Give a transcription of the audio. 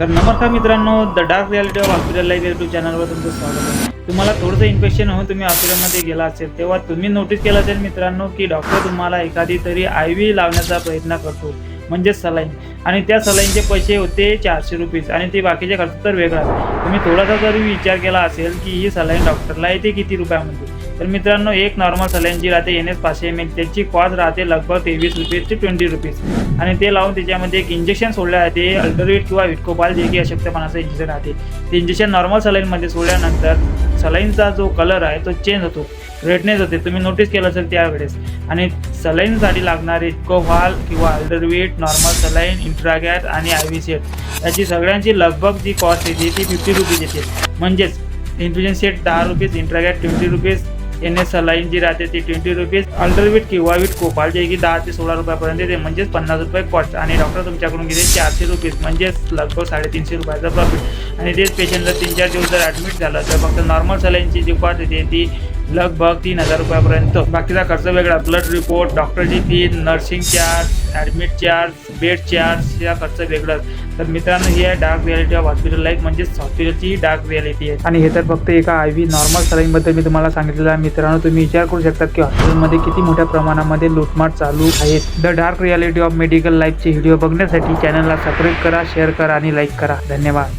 तर नमस्कार मित्रांनो the dark reality of hospital life YouTube चॅनलवर तुमचं स्वागत आहे. तुम्हाला थोडंसं इन्फेक्शन होऊन तुम्ही हॉस्पिटलमध्ये गेला असेल तेव्हा तुम्ही नोटीस केला असेल मित्रांनो की डॉक्टर तुम्हाला एखादी तरी आय व्ही लावण्याचा प्रयत्न करतो. म्हणजेच सलाईन. आणि त्या सलाईनचे पैसे होते चारशे रुपीज. आणि ते बाकीचे खर्च तर वेगळाच. तुम्ही थोडासा जरी विचार केला असेल की ही सलाईन डॉक्टरला येते किती रुपयामध्ये? तर मित्रांनो एक नॉर्मल सलाईन जी राहते एन एस पाचशे एम एल त्याची कॉस्ट राहते लगभग तेवीस रुपीज ते ट्वेंटी रुपीज. आणि ते लावून त्याच्यामध्ये एक इंजेक्शन सोडलं जाते. अल्टरवेट किंवा विटकोपाल जे की अशक्तपणाचं इंजेक्शन राहते. ते इंजेक्शन नॉर्मल सलाईनमध्ये सोडल्यानंतर सलाईनचा जो कलर आहे तो चेंज होतो. रेडनेस होते तुम्ही नोटीस केलं असेल त्यावेळेस. आणि सलाईनसाठी लागणारे कोव्हाल किंवा अल्डरवेट नॉर्मल सलाईन इंट्रागॅट आणि आय व्ही सेट याची सगळ्यांची लगभग जी कॉस्ट येते ती फिफ्टी रुपीज येते. म्हणजेच इन्फ्युजन सेट दहा rupees intracath twenty rupees N S saline जी राहते ती ट्वेंटी रुपीज अल्डरवीट किंवा विट कोपाल जे की दहा ते सोळा रुपयापर्यंत येते. म्हणजेच पन्नास रुपये कॉस्ट आणि डॉक्टर तुमच्याकडून घेते चारशे रुपीज म्हणजेच लगभग साडेतीनशे रुपयाचा प्रॉफिट आणि तेच पेशंटला तीन चार दिवस जर ॲडमिट झालं तर फक्त नॉर्मल सलाईनची जी कॉस्ट येते ती लगभग तीन हजार रुपयापर्यंत. बाकीचा खर्च वेगळा ब्लड रिपोर्ट डॉक्टरची fee nursing charge admit charge bed charge या खर्च वेगळाच तर मित्रांनो ही आहे dark reality of hospital life म्हणजेच हॉस्पिटलची डार्क रियालिटी आहे. आणि हे तर फक्त एका आय व्ही नॉर्मल सलाईनबद्दल मी तुम्हाला सांगितलेलं आहे. मित्रांनो तुम्ही विचार करू शकता की हॉस्पिटलमध्ये किती मोठ्या प्रमाणामध्ये लूटमाट चालू आहे. The dark reality of medical लाईफचे video बघण्यासाठी चॅनलला सबस्क्राईब करा शेअर करा आणि लाईक करा. धन्यवाद.